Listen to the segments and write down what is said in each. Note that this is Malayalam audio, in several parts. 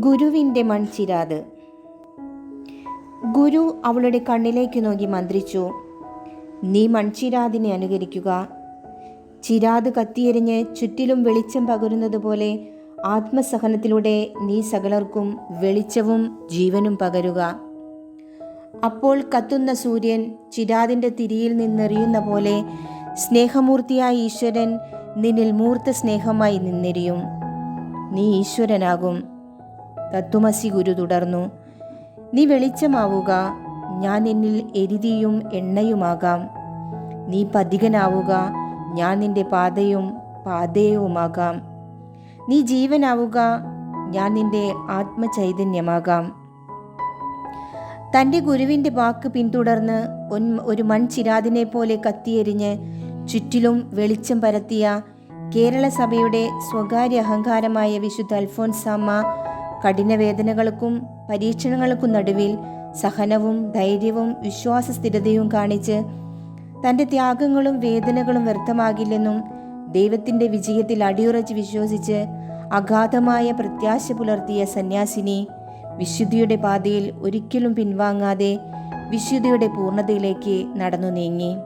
ഗുരുവിന്റെ മൺചിരാത്. ഗുരു അവളുടെ കണ്ണിലേക്ക് നോക്കി മന്ത്രിച്ചു നീ മൺചിരാതിനെ അനുകരിക്കുക. ചിരാത് കത്തിയെരിഞ്ഞ് ചുറ്റിലും വെളിച്ചം പകരുന്നത് പോലെ ആത്മസഹനത്തിലൂടെ നീ സകലർക്കും വെളിച്ചവും ജീവനും പകരുക. അപ്പോൾ കത്തുന്ന സൂര്യൻ ചിരാതിന്റെ തിരിയിൽ നിന്നെറിയുന്ന പോലെ സ്നേഹമൂർത്തിയായ ഈശ്വരൻ നിന്നിൽ മൂർത്ത സ്നേഹമായി നിന്നെരിയും നീ ഈശ്വരനാകും. തത്വമസി ഗുരു തുടർന്നു. നീ വെളിച്ചമാവുക ഞാൻ നിന്നിൽ എരിതിയും എണ്ണയുമാകാം. നീ പതികനാവുക ഞാൻ നിന്റെ പാതയും പാതയവുമാകാം നീ ജീവനാവുക ഞാൻ നിന്റെ ആത്മചൈതന്യമാകാം. തന്റെ ഗുരുവിന്റെ വാക്ക് പിന്തുടർന്ന് ഒരു മൺചിരാതിനെ പോലെ കത്തിയെരിഞ്ഞ് ചുറ്റിലും വെളിച്ചം പരത്തിയ കേരള സഭയുടെ സ്വകാര്യ അഹങ്കാരമായ വിശുദ്ധ അൽഫോൻസാമ്മ കഠിനവേദനകൾക്കും പരീക്ഷണങ്ങൾക്കും നടുവിൽ സഹനവും ധൈര്യവും വിശ്വാസസ്ഥിരതയും കാണിച്ച് തന്റെ ത്യാഗങ്ങളും വേദനകളും വ്യർത്ഥമാകില്ലെന്നും ദൈവത്തിന്റെ വിജയത്തിൽ അടിയുറച്ച് വിശ്വസിച്ച് അഗാധമായ പ്രത്യാശ പുലർത്തിയ സന്യാസിനി വിശുദ്ധിയുടെ പാതയിൽ ഒരിക്കലും പിൻവാങ്ങാതെ വിശുദ്ധിയുടെ പൂർണതയിലേക്ക് നടന്നു നീങ്ങി.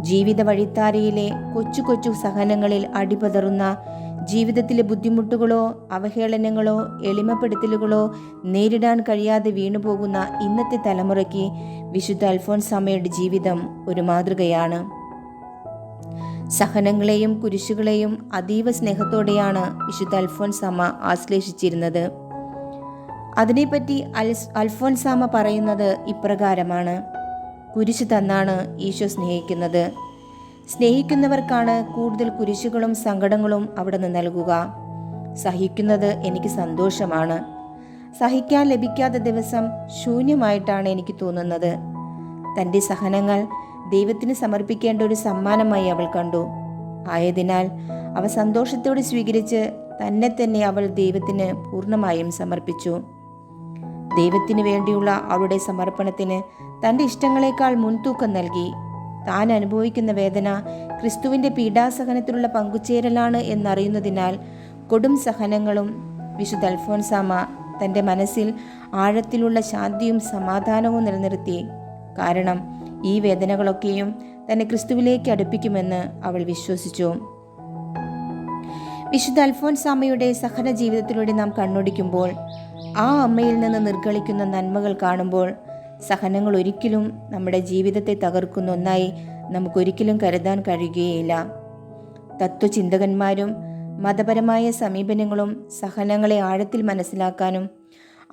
ജീവിത വഴിത്താരയിലെ കൊച്ചു കൊച്ചു സഹനങ്ങളിൽ അടിപതറുന്ന ജീവിതത്തിലെ ബുദ്ധിമുട്ടുകളോ അവഹേളനങ്ങളോ എളിമപ്പെടുത്തലുകളോ നേരിടാൻ കഴിയാതെ വീണുപോകുന്ന ഇന്നത്തെ തലമുറയ്ക്ക് വിശുദ്ധ അൽഫോൻസാമയുടെ ജീവിതം ഒരു മാതൃകയാണ്. സഹനങ്ങളെയും കുരിശുകളെയും അതീവ സ്നേഹത്തോടെയാണ് വിശുദ്ധ അൽഫോൻസാമ ആശ്ലേഷിച്ചിരുന്നത്. അതിനെപ്പറ്റി അൽ അൽഫോൻസാമ പറയുന്നത് ഇപ്രകാരമാണ്. കുരിശ് തന്നാണ് ഈശോ സ്നേഹിക്കുന്നത്. സ്നേഹിക്കുന്നവർക്കാണ് കൂടുതൽ കുരിശുകളും സങ്കടങ്ങളും അവിടെ നിന്ന് നൽകുക. സഹിക്കുന്നത് എനിക്ക് സന്തോഷമാണ്. സഹിക്കാൻ ലഭിക്കാത്ത ദിവസം ശൂന്യമായിട്ടാണ് എനിക്ക് തോന്നുന്നത്. തന്റെ സഹനങ്ങൾ ദൈവത്തിന് സമർപ്പിക്കേണ്ട ഒരു സമ്മാനമായി അവൾ കണ്ടു. ആയതിനാൽ അവ സന്തോഷത്തോടെ സ്വീകരിച്ച് തന്നെ തന്നെ അവൾ ദൈവത്തിന് പൂർണമായും സമർപ്പിച്ചു. ദൈവത്തിനു വേണ്ടിയുള്ള അവളുടെ സമർപ്പണത്തിന് തന്റെ ഇഷ്ടങ്ങളെക്കാൾ മുൻതൂക്കം നൽകി. താൻ അനുഭവിക്കുന്ന വേദന ക്രിസ്തുവിന്റെ പീഡാസഹനത്തിലുള്ള പങ്കുചേരലാണ് എന്നറിയുന്നതിനാൽ കൊടും സഹനങ്ങളും വിശുദ്ധ അൽഫോൻസാമ തന്റെ മനസ്സിൽ ആഴത്തിലുള്ള ശാന്തിയും സമാധാനവും നിലനിർത്തി. കാരണം ഈ വേദനകളൊക്കെയും തന്നെ ക്രിസ്തുവിലേക്ക് അടുപ്പിക്കുമെന്ന് അവൾ വിശ്വസിച്ചു. വിശുദ്ധ അൽഫോൻസാമയുടെ സഹന ജീവിതത്തിലൂടെ നാം കണ്ണോടിക്കുമ്പോൾ ആ അമ്മയിൽ നിന്ന് നിർഗളിക്കുന്ന നന്മകൾ കാണുമ്പോൾ സഹനങ്ങൾ ഒരിക്കലും നമ്മുടെ ജീവിതത്തെ തകർക്കുന്ന ഒന്നായി നമുക്കൊരിക്കലും കരുതാൻ കഴിയുകയില്ല. തത്വചിന്തകന്മാരും മതപരമായ സമീപനങ്ങളും സഹനങ്ങളെ ആഴത്തിൽ മനസ്സിലാക്കാനും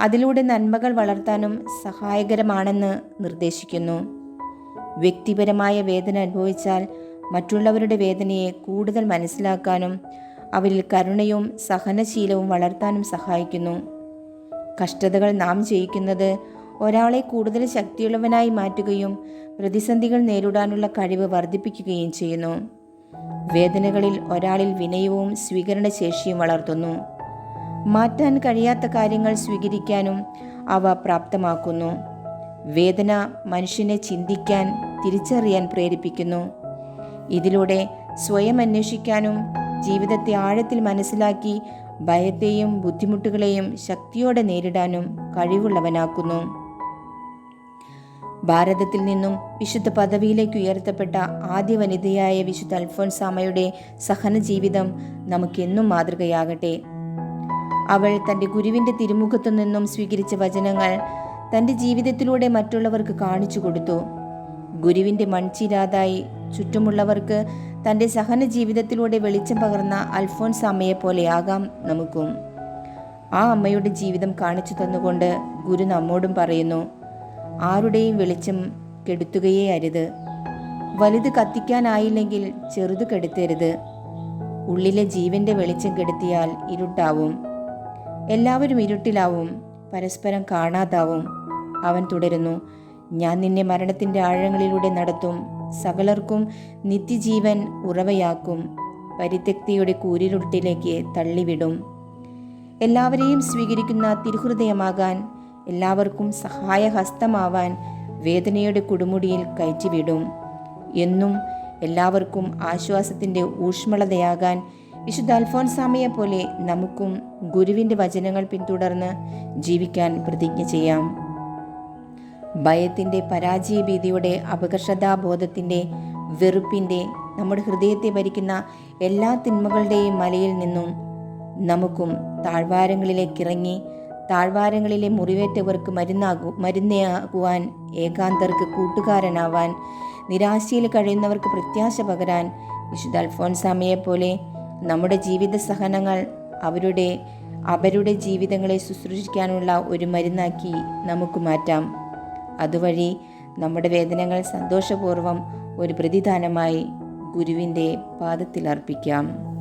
അതിലൂടെ നന്മകൾ വളർത്താനും സഹായകരമാണെന്ന് നിർദ്ദേശിക്കുന്നു. വ്യക്തിപരമായ വേദന അനുഭവിച്ചാൽ മറ്റുള്ളവരുടെ വേദനയെ കൂടുതൽ മനസ്സിലാക്കാനും അവരിൽ കരുണയും സഹനശീലവും വളർത്താനും സഹായിക്കുന്നു. കഷ്ടതകൾ നാം ചെയ്യിക്കുന്നത് ഒരാളെ കൂടുതൽ ശക്തിയുള്ളവനായി മാറ്റുകയും പ്രതിസന്ധികൾ നേരിടാനുള്ള കഴിവ് വർദ്ധിപ്പിക്കുകയും ചെയ്യുന്നു. വേദനകളിൽ ഒരാളിൽ വിനയവും സ്വീകരണശേഷിയും വളർത്തുന്നു. മാറ്റാൻ കഴിയാത്ത കാര്യങ്ങൾ സ്വീകരിക്കാനും അവ പ്രാപ്തമാക്കുന്നു. വേദന മനുഷ്യനെ ചിന്തിക്കാൻ തിരിച്ചറിയാൻ പ്രേരിപ്പിക്കുന്നു. ഇതിലൂടെ സ്വയം അന്വേഷിക്കാനും ജീവിതത്തെ ആഴത്തിൽ മനസ്സിലാക്കി ഭയത്തെയും ബുദ്ധിമുട്ടുകളെയും ശക്തിയോടെ നേരിടാനും കഴിവുള്ളവനാക്കുന്നു. ഭാരതത്തിൽ നിന്നും വിശുദ്ധ പദവിയിലേക്ക് ഉയർത്തപ്പെട്ട ആദ്യ വനിതയായ വിശുദ്ധ അൽഫോൻസാമയുടെ സഹന ജീവിതം നമുക്കെന്നും മാതൃകയാകട്ടെ. അവൾ തന്റെ ഗുരുവിന്റെ തിരുമുഖത്തു നിന്നും സ്വീകരിച്ച വചനങ്ങൾ തന്റെ ജീവിതത്തിലൂടെ മറ്റുള്ളവർക്ക് കാണിച്ചു കൊടുത്തു. ഗുരുവിന്റെ മൺചിരാതായി ചുറ്റുമുള്ളവർക്ക് തന്റെ സഹന ജീവിതത്തിലൂടെ വെളിച്ചം പകർന്ന അൽഫോൻസ് അമ്മയെ പോലെയാകാം നമുക്കും. ആ അമ്മയുടെ ജീവിതം കാണിച്ചു തന്നുകൊണ്ട് ഗുരു നമ്മോടും പറയുന്നു ആരുടെയും വെളിച്ചം കെടുത്തുകയേ അരുത്. വലുത് കത്തിക്കാനായില്ലെങ്കിൽ ചെറുത് കെടുത്തരുത്. ഉള്ളിലെ ജീവന്റെ വെളിച്ചം കെടുത്തിയാൽ ഇരുട്ടാവും. എല്ലാവരും ഇരുട്ടിലാവും പരസ്പരം കാണാതാവും. അവൻ തുടരുന്നു ഞാൻ നിന്നെ മരണത്തിന്റെ ആഴങ്ങളിലൂടെ നടത്തും സകലർക്കും നിത്യജീവൻ ഉറവയാക്കും. പരിത്യക്തിയുടെ കൂരിരുട്ടിലേക്ക് തള്ളിവിടും. എല്ലാവരെയും സ്വീകരിക്കുന്ന തിരുഹൃദയമാകാൻ എല്ലാവർക്കും സഹായഹസ്തമാവാൻ വേദനയുടെ കൊടുമുടിയിൽ കയറ്റിവിടും. എന്നും എല്ലാവർക്കും ആശ്വാസത്തിന്റെ ഊഷ്മളതയാകാൻ വിശുദ്ധ അൽഫോൻസാമയെ പോലെ നമുക്കും ഗുരുവിന്റെ വചനങ്ങൾ പിന്തുടർന്ന് ജീവിക്കാൻ പ്രതിജ്ഞ ചെയ്യാം. ഭയത്തിന്റെ പരാജയഭീതിയുടെ അപകർഷതാബോധത്തിന്റെ വെറുപ്പിന്റെ നമ്മുടെ ഹൃദയത്തെ ഭരിക്കുന്ന എല്ലാ തിന്മകളുടെയും മലയിൽ നിന്നും നമുക്കും താഴ്വാരങ്ങളിലേക്ക് ഇറങ്ങി താഴ്വാരങ്ങളിലെ മുറിവേറ്റവർക്ക് മരുന്നാകു മരുന്നാകുവാൻ ഏകാന്തർക്ക് കൂട്ടുകാരനാവാൻ നിരാശയിൽ കഴിയുന്നവർക്ക് പ്രത്യാശ പകരാൻ വിശുദ്ധ അൽഫോൻസാമയെ പോലെ നമ്മുടെ ജീവിത സഹനങ്ങൾ അവരുടെ അവരുടെ ജീവിതങ്ങളെ ശുശ്രൂഷിക്കാനുള്ള ഒരു മരുന്നാക്കി നമുക്ക് മാറ്റാം. അതുവഴി നമ്മുടെ വേദനകൾ സന്തോഷപൂർവം ഒരു പ്രതിദാനമായി ഗുരുവിന്റെ പാദത്തിൽ അർപ്പിക്കാം.